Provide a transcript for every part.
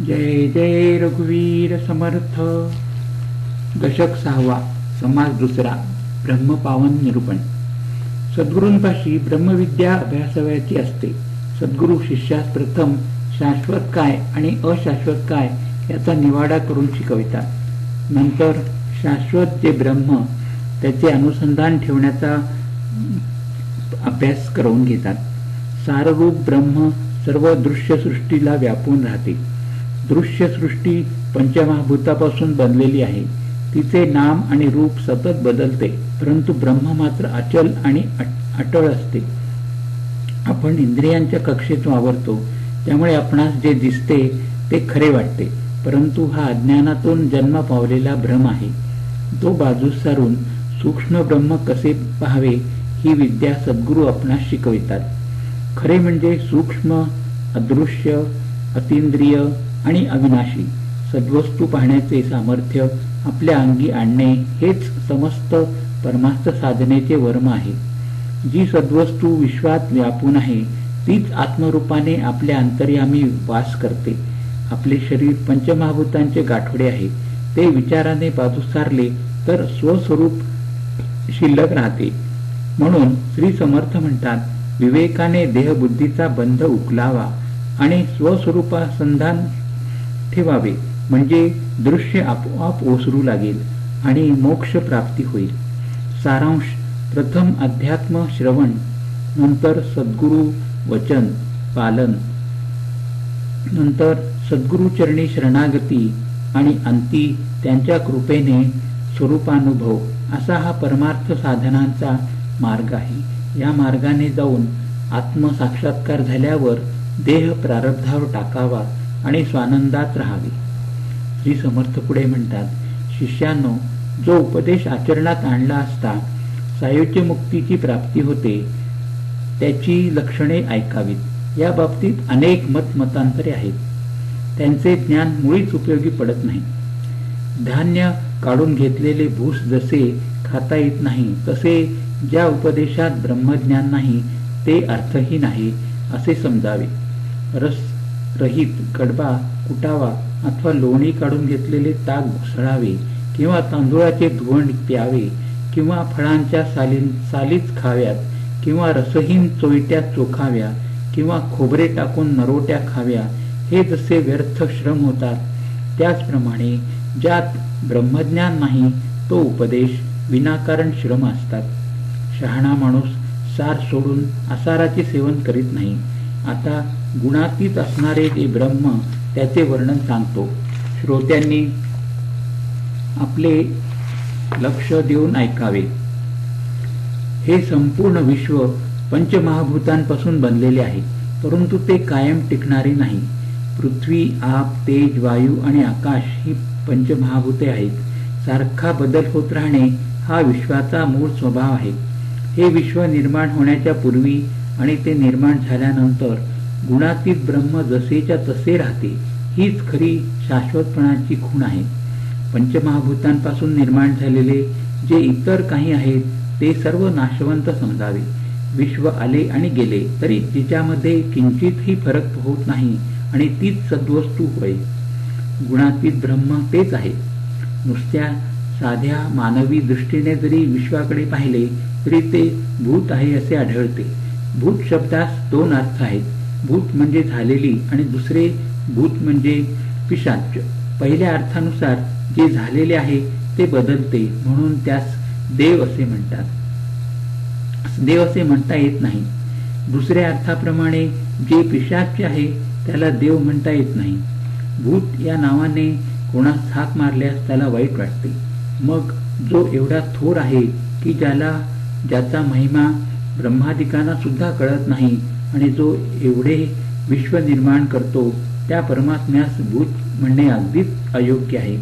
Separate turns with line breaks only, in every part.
जय जय रघुवीर समर्थ. दशक सहावा समाज दुसरा ब्रह्मपावन निरूपण. सद्गुरूंपाशी ब्रह्मविद्या अभ्यासावयाची असते. सद्गुरू शिष्यास प्रथम शाश्वत काय आणि अशाश्वत काय याचा निवाडा करून शिकवितात नंतर शाश्वत जे ब्रह्म त्याचे अनुसंधान ठेवण्याचा अभ्यास करून घेतात. साररूप ब्रह्म सर्व दृश्य सृष्टीला व्यापून राहते. दृश्य सृष्टी पंचमहाभूतापासून बनलेली आहे. तिचे नाम आणि रूप सतत बदलते परंतु ब्रह्म मात्र अचल आणि अटळ असते. आपण इंद्रियांच्या कक्षेत वावरतो त्यामुळे आपणास जे दिसते ते खरे वाटते परंतु हा अज्ञानातून जन्म पावलेला भ्रम आहे. तो बाजूस सारून सूक्ष्म ब्रह्म कसे पाहावे ही विद्या सद्गुरू आपणास शिकवितात. खरे म्हणजे सूक्ष्म अदृश्य अतिंद्रिय आणि अविनाशी. सद्वस्तू पाहण्याचे सामर्थ्य आपल्या अंगी आणणे हेच समस्त परमार्थ साधनेचे वर्म आहे. जी सद्वस्तू विश्वात व्यापून आहे तीच आत्मरूपाने आपल्या अंतर्यामी वास करते. आपले शरीर पंचमहाभूतांचे गाठोडे आहे. ते विचाराने बाजू सारले तर स्वस्वरूप शिल्लक राहते. म्हणून श्री समर्थ म्हणतात विवेकाने देहबुद्धीचा बंध उकलावा आणि स्वस्वरूपासंधान ठेवावे. म्हणजे दृश्य आपोआप ओसरू लागेल आणि मोक्ष प्राप्ती होईल. सारांश. प्रथम अध्यात्म श्रवण. नंतर सद्गुरु वचन पालन. नंतर सद्गुरुचरणी शरणागती आणि अंती त्यांच्या कृपेने स्वरूपानुभव. असा हा परमार्थ साधनांचा मार्ग आहे. या मार्गाने जाऊन आत्मसाक्षात्कार झाल्यावर देह प्रारब्धावर टाकावा. आणि स्वानंदात राहावे. श्री समर्थ पुढे म्हणतात शिष्यानो जो उपदेश आचरणात आणला असता सायुज्य मुक्तीची प्राप्ती होते त्याची लक्षणे ऐकावीत. या बाबतीत अनेक मत मतांतरे आहेत. त्यांचे ज्ञान मुळीच उपयोगी पडत नाही. धान्य काढून घेतलेले भूस जसे खाता येत नाही तसे ज्या उपदेशात ब्रह्मज्ञान नाही ते अर्थहीन आहे असे समजावे. रस रहित कडबा कुटावा अथवा लोणी काढून घेतलेले ताक घुसळावे किंवा तांदुळाचे धुवण प्यावे किंवा फळांच्या साली सालीच खाव्यात किंवा रसहीन चोईट्या चोखाव्या किंवा खोबरे टाकून नरोट्या खाव्या हे जसे व्यर्थ श्रम होतात. त्याचप्रमाणे ज्यात ब्रह्मज्ञान नाही तो उपदेश विनाकारण श्रम असतात. शहाणा माणूस सार सोडून असाराचे सेवन करीत नाही. आता गुणातीत असणारे जे ब्रह्म त्याचे वर्णन सांगतो. श्रोत्यांनी आपले लक्ष देऊन ऐकावे. हे संपूर्ण विश्व पंचमहाभूतांपासून बनलेले आहे. परंतु ते कायम टिकणारे नाही. पृथ्वी आप तेज वायू आणि आकाश ही पंचमहाभूते आहेत. सारखा बदल होत राहणे हा विश्वाचा मूळ स्वभाव आहे. हे विश्व निर्माण होण्याच्या पूर्वी आणि ते निर्माण झाल्यानंतर गुणातीत ब्रह्म जसेच्या तसे राहते हीच खरी शाश्वतपणाची खूण आहे. पंचमहाभूतांपासून निर्माण झालेले जे इतर काही आहेत ते सर्व नाशवंत समजावे. विश्व आले आणि गेले तरी तिच्यामध्ये किंचितही फरक होत नाही आणि तीच सद्वस्तू होय. गुणातीत ब्रह्म तेच आहे. नुसत्या साध्या मानवी दृष्टीने जरी विश्वाकडे पाहिले तरी ते भूत आहे असे आढळते. भूत शब्दास दोन अर्थ आहेत. भूत म्हणजे झालेली आणि दुसरे भूत म्हणजे पिशाच. पहिल्या अर्थानुसार जे झालेले आहे ते बदलते म्हणून त्यास देव असे म्हणतात. देव असे म्हणता येत नाही. दुसऱ्या अर्थाप्रमाणे जे पिशाच आहे त्याला देव म्हणता येत नाही. भूत या नावाने कोणास हाक मारल्यास त्याला वाईट वाटते. मग जो एवढा थोर आहे की ज्याला ज्याचा महिमा ब्रह्मादिकांना सुद्धा कळत नाही आणि जो एवढे विश्व निर्माण करतो त्या परमात्म्यास भूत म्हणणे अगदीच अयोग्य आहे.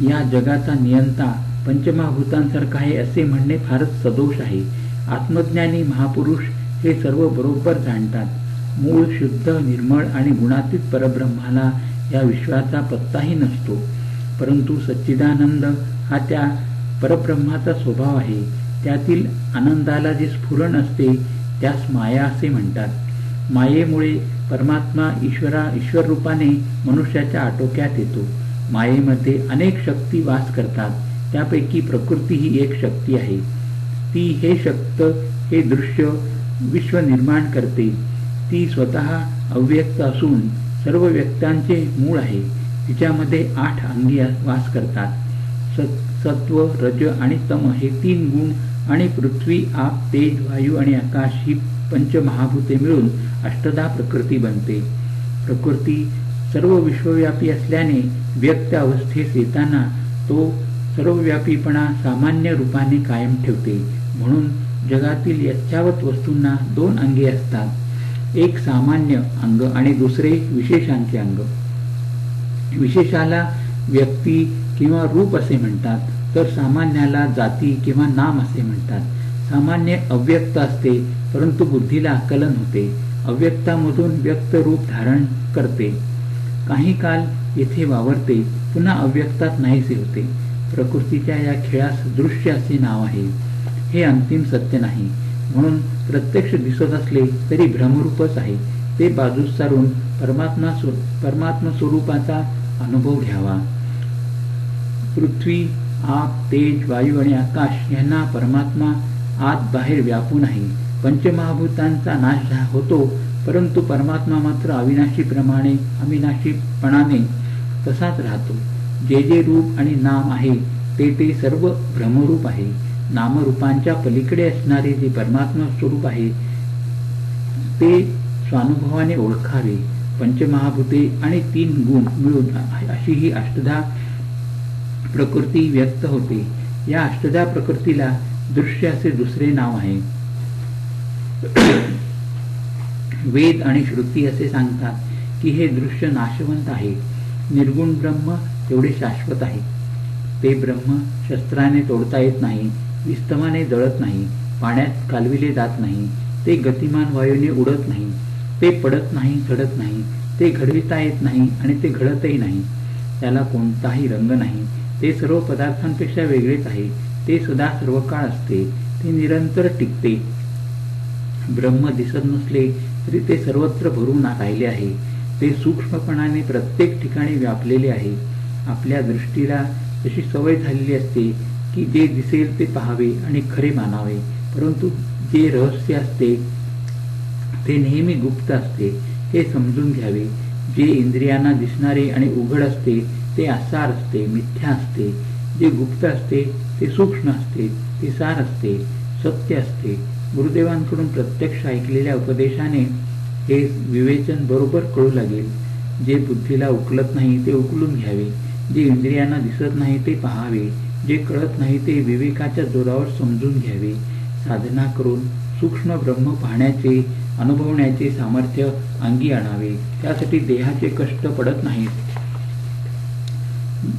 या जगाचा नियंता पंचमहाभूतांसारखा आहे असे म्हणणे फारच सदोष आहे. आत्मज्ञानी महापुरुष हे सर्व बरोबर जाणतात. मूळ शुद्ध निर्मळ आणि गुणातीत परब्रह्माला या विश्वाचा पत्ताही नसतो. परंतु सच्चिदानंद हा त्या परब्रह्माचा स्वभाव आहे. त्यातील आनंदाला जे स्फुरण असते त्यास माया असे म्हणतात. मायेमुळे परमात्मा ईश्वरा ईश्वर रूपाने मनुष्याच्या आटोक्यात येतो. मायेमध्ये अनेक शक्ती वास करतात. त्यापैकी प्रकृती ही एक शक्ती आहे. ती हे शक्त हे दृश्य विश्व निर्माण करते. ती स्वतः अव्यक्त असून सर्व व्यक्तांचे मूळ आहे. तिच्यामध्ये आठ अंगी वास करतात. सत्व रज आणि तम हे तीन गुण आणि पृथ्वी आप तेज वायू आणि आकाश ही पंचमहाभूते मिळून अष्टदा प्रकृती बनते. प्रकृती सर्व विश्वव्यापी असल्याने व्यक्त अवस्थेस येताना तो सर्वव्यापीपणा सामान्य रूपाने कायम ठेवते. म्हणून जगातील यथावत वस्तूंना दोन अंगे असतात. एक सामान्य अंग आणि दुसरे विशेषांचे अंग. विशेषाला व्यक्ती किंवा रूप असे म्हणतात. तर सामान्याला जाती किंवा नाम असे म्हणतात. सामान्य अव्यक्त असते परंतु बुद्धीला आकलन होते. अव्यक्तामधून व्यक्त रूप धारण करते. काही काल येथे वावरते पुन्हा अव्यक्तात नाहीसे होते. प्रकृतीच्या या खेळास दृश्य असे नाव आहे. हे अंतिम सत्य नाही. म्हणून प्रत्यक्ष दिसत असले तरी भ्रमरूपच आहे. ते बाजूस सारून परमात्मा परमात्मा स्वरूपाचा अनुभव घ्यावा. पृथ्वी आप तेज वायू आणि आकाश यांना परमात्मा आत बाहेर व्यापून आहे पंचमहाभूतांचा नाश होतो परंतु परमात्मा मात्र अविनाशीप्रमाणे अविनाशीपणाने तसाच राहतो. जे जे रूप आणि नाम आहे ते ते सर्व भ्रमरूप आहे. नामरूपांच्या पलीकडे असणारे जे परमात्मा स्वरूप आहे ते स्वानुभवाने ओळखावे. पंचमहाभूते आणि तीन गुण मिळून अशी ही अष्टधा प्रकृती व्यक्त होते. या अष्टधा प्रकृतीला दृश्य असे दुसरे नाव आहे. वेद आणि श्रुती असे सांगतात की हे दृश्य नाशवंत आहे. निर्गुण ब्रह्म तेवढे शाश्वत आहे. ते ब्रह्म शस्त्राने तोडता येत नाही विस्तमाने जळत नाही पाण्यात कालविले जात नाही ते गतिमान वायूने उडत नाही ते पडत नाही चढत नाही ते घडविता येत नाही आणि ते घडतही नाही. त्याला कोणताही रंग नाही. ते सर्व पदार्थांपेक्षा वेगळेच आहे. ते सदा सर्व काळ असते. ते निरंतर टिकते. ब्रह्म दिसत नसले तरी ते सर्वत्र भरून राहिले आहे. ते सूक्ष्मपणाने प्रत्येक ठिकाणी व्यापलेले आहे. आपल्या दृष्टीला तशी सवय झालेली असते की जे दिसेल ते पाहावे आणि खरे मानावे. परंतु जे रहस्य असते ते नेहमी गुप्त असते. हे समजून घ्यावे. जे इंद्रियांना दिसणारे आणि उघड असते ते आसार असते मिथ्या असते जे गुप्त असते ते सूक्ष्म असते ते सार असते सत्य असते. गुरुदेवांकडून प्रत्यक्ष ऐकलेल्या उपदेशाने हे विवेचन बरोबर कळू लागेल. जे बुद्धीला उकलत नाही ते उकलून घ्यावे. जे इंद्रियांना दिसत नाही ते पहावे. जे कळत नाही ते विवेकाच्या जोरावर समजून घ्यावे. साधना करून सूक्ष्म ब्रह्म पाहण्याचे अनुभवण्याचे सामर्थ्य अंगी आणावे. त्यासाठी देहाचे कष्ट पडत नाहीत.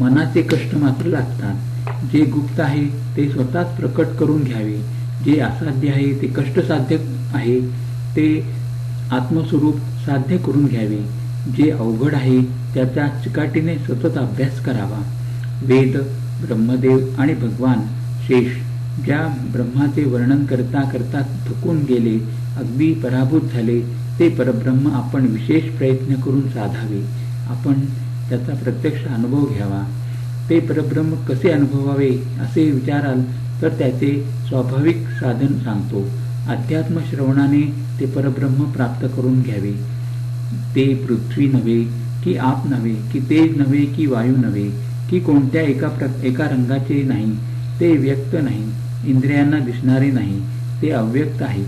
मनाचे कष्ट मात्र लागतात. जे गुप्त आहे ते स्वतःच प्रकट करून घ्यावे. जे असाध्य आहे ते कष्ट साध्य आहे ते आत्मस्वरूप साध्य करून घ्यावे. जे अवघड आहे त्याचा चिकाटीने सतत अभ्यास करावा. वेद ब्रह्मदेव आणि भगवान शेष ज्या ब्रह्माचे वर्णन करता करता थकून गेले अगदी पराभूत झाले ते परब्रह्म आपण विशेष प्रयत्न करून साधावे. आपण त्याचा प्रत्यक्ष अनुभव घ्यावा. ते परब्रह्म कसे अनुभवावे असे विचाराल तर त्याचे स्वाभाविक साधन सांगतो. अध्यात्म श्रवणाने ते परब्रह्म प्राप्त करून घ्यावे. ते पृथ्वी नव्हे की आप नव्हे की तेज नव्हे की वायू नव्हे की कोणत्या एका प्र एका रंगाचे नाही ते व्यक्त नाही इंद्रियांना दिसणारे नाही ते अव्यक्त आहे.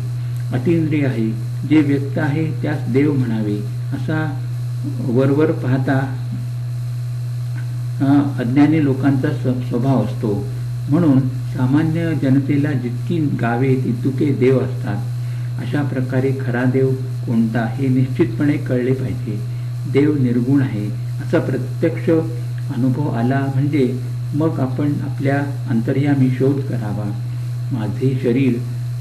अतिंद्रिय आहे जे व्यक्त आहे त्यास देव म्हणावे असा वरवर पाहता अज्ञानी लोकांचा स्वभाव असतो. म्हणून सामान्य जनतेला जितकी गावे तितुके देव असतात अशा प्रकारे खरा देव कोणता हे निश्चितपणे कळले पाहिजे. देव निर्गुण आहे असा प्रत्यक्ष अनुभव आला म्हणजे मग आपण आपल्या अंतर्यामी शोध करावा. माझे शरीर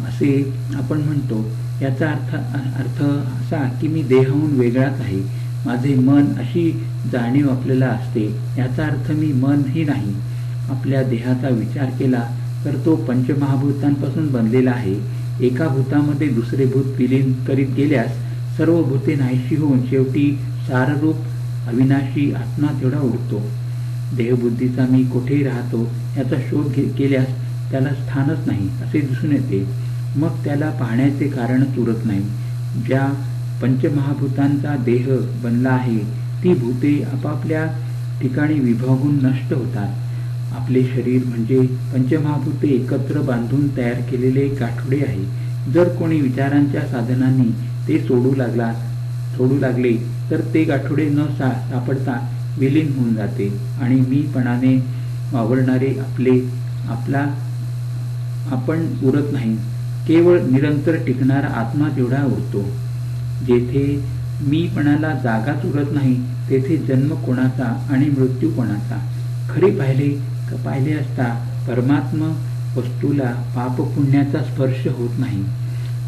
असे आपण म्हणतो याचा अर्थ अर्थ असा की मी देहाहून वेगळाच आहे. माझे मन अशी जाणीव आपल्याला असते याचा अर्थ मी मनही नाही. आपल्या देहाचा विचार केला तर तो पंचमहाभूतांपासून बनलेला आहे. एका भूतामध्ये दुसरे भूत विलीन करीत गेल्यास सर्व भूते नाहीशी होऊन शेवटी साररूप अविनाशी आत्मा तेवढा उरतो. देहबुद्धीचा मी कुठेही राहतो याचा शोध घे केल्यास त्याला स्थानच नाही असे दिसून येते. मग त्याला पाहण्याचे कारणच उरत नाही. ज्या पंचमहाभूतांचा देह बनला आहे. ती भूते आपापल्या ठिकाणी विभागून नष्ट होतात. आपले शरीर म्हणजे पंचमहाभूते एकत्र बांधून तयार केलेले गाठोडे आहे. जर कोणी विचारांच्या साधनांनी ते सोडू लागला सोडू लागले तर ते गाठोडे न सा सापडता विलीन होऊन जाते आणि मीपणाने वावरणारे आपले आपला आपण उरत नाही. केवळ निरंतर टिकणारा आत्मा तेवढा उरतो. जेथे मीपणाला जागाच उरत नाही तेथे जन्म कोणाचा आणि मृत्यू कोणाचा? खरे पाहिले पाहिले असता परमात्मा वस्तूला पाप पुण्याचा स्पर्श होत नाही.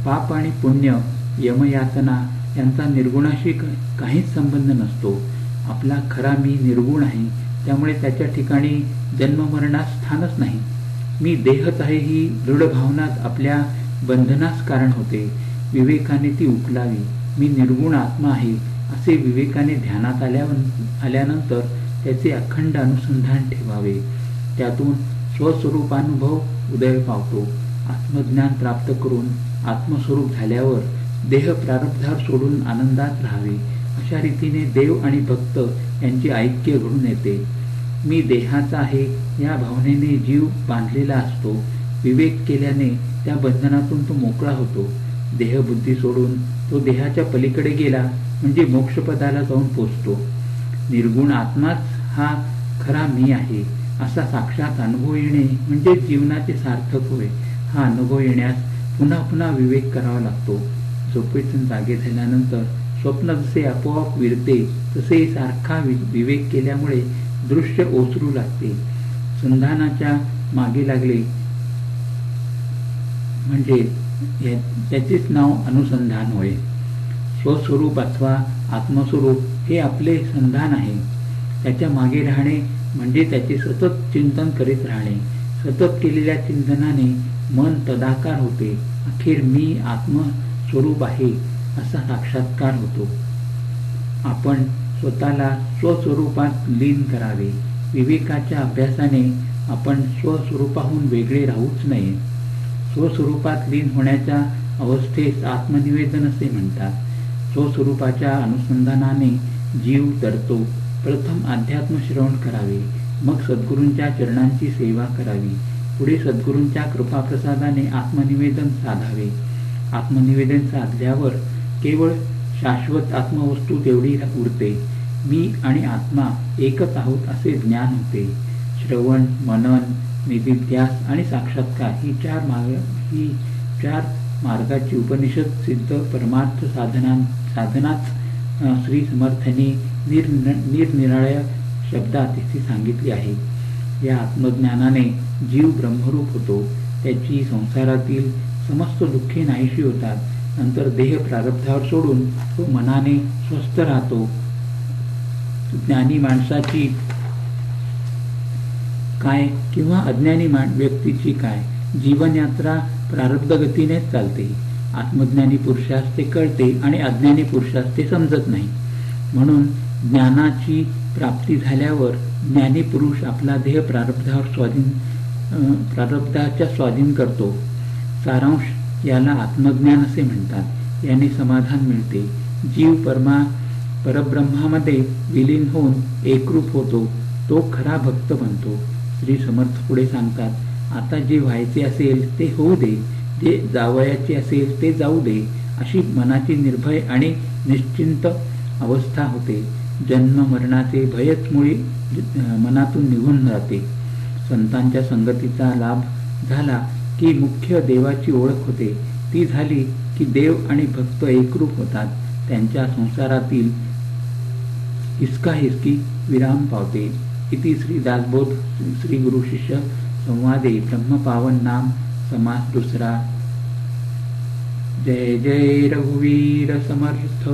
पाप आणि पुण्य यमयातना यांचा निर्गुणाशी काहीच संबंध नसतो. आपला खरा मी निर्गुण आहे त्यामुळे त्याच्या ठिकाणी जन्ममरणास स्थानच नाही. मी देहच आहे ही दृढ भावनाच आपल्या बंधनास कारण होते. विवेकाने ती उकलावी. मी निर्गुण आत्मा आहे असे विवेकाने ध्यानात आल्या आल्यानंतर त्याचे अखंड अनुसंधान ठेवावे. त्यातून स्वस्वरूपानुभव उदय पावतो. आत्मज्ञान प्राप्त करून आत्मस्वरूप झाल्यावर देह प्रारब्धार सोडून आनंदात राहावे. अशा रीतीने देव आणि भक्त यांचे ऐक्य घडून येते. मी देहाचा आहे या भावनेने जीव बांधलेला असतो. विवेक केल्याने त्या बंधनातून तो मोकळा होतो. देहबुद्धी सोडून तो देहाच्या पलीकडे गेला म्हणजे मोक्षपदाला जाऊन पोचतो. निर्गुण आत्माच हा खरा मी आहे असा साक्षात अनुभव येणे म्हणजे जीवनाचे सार्थक होय. हा अनुभव येण्यास पुन्हा पुन्हा विवेक करावा लागतो. झोपेतून जागे झाल्यानंतर स्वप्न जसे आपोआप विरते तसे सारखा विवेक केल्यामुळे दृश्य ओसरू लागते. संधानाच्या मागे लागले म्हणजे त्याचेच नाव अनुसंधान होय. स्वस्वरूप अथवा आत्मस्वरूप हे आपले संधान आहे. त्याच्यामागे राहणे म्हणजे त्याचे सतत चिंतन करीत राहणे. सतत केलेल्या चिंतनाने मन तदाकार होते. अखेर मी आत्मस्वरूप आहे असा साक्षात्कार होतो. आपण स्वतःला स्वस्वरूपात लीन करावे. विवेकाच्या अभ्यासाने आपण स्वस्वरूपाहून वेगळे राहूच नये. स्वस्वरूपात लीन होण्याच्या अवस्थेस आत्मनिवेदन असे म्हणतात. स्वस्वरूपाच्या अनुसंधानाने जीव तरतो प्रथम अध्यात्म श्रवण करावे. मग सद्गुरूंच्या चरणांची सेवा करावी. पुढे सद्गुरूंच्या कृपाप्रसादाने आत्मनिवेदन साधावे. आत्मनिवेदन साधल्यावर केवळ शाश्वत आत्मवस्तू तेवढी उरते मी आणि आत्मा एकच आहोत असे ज्ञान होते. श्रवण मनन निधिध्यास आणि साक्षात्कार ही चार मार्ग ही चार मार्गाची उपनिषद सिद्ध परमार्थ साधना साधनाच श्री समर्थांनी निर निरनिराळ्या शब्दात इथे सांगितली आहे. या आत्मज्ञानाने जीव ब्रह्मरूप होतो. त्याची संसारातील समस्त दुःखे नाहीशी होतात. नंतर देह प्रारब्धावर सोडून तो मनाने स्वस्थ राहतो. ज्ञानी माणसाची काय किंवा अज्ञानी व्यक्तीची काय? जीवनयात्रा प्रारब्ध गतीनेच चालते. आत्मज्ञानी पुरुषास ते कळते आणि अज्ञानी पुरुषास ते समजत नाही. म्हणून ज्ञानाची प्राप्ती झाल्यावर ज्ञानी पुरुष आपला देह प्रारब्धावर स्वाधीन प्रारब्धाच्या स्वाधीन करतो. सारांश याला आत्मज्ञान असे म्हणतात. याने समाधान मिळते. जीव परमा परब्रह्मामध्ये विलीन होऊन एकरूप होतो. तो खरा भक्त बनतो. श्री समर्थ पुढे सांगतात आता जे व्हायचे असेल ते होऊ दे जे जावयाचे असेल ते जाऊ दे अशी मनाची निर्भय आणि निश्चिंत अवस्था होते. जन्म मरणाचे भयच मुळे मनातून निघून जाते. संतांच्या संगतीचा लाभ झाला की मुख्य देवाची ओळख होते. ती झाली की देव आणि भक्त एकरूप होतात. त्यांच्या संसारातील हिसका हिसकी विराम पावते. इति श्री दासबोध श्री गुरु शिष्य संवादे ब्रह्म पावन नाम समास दुसरा जय जय रघुवीर समर्थ।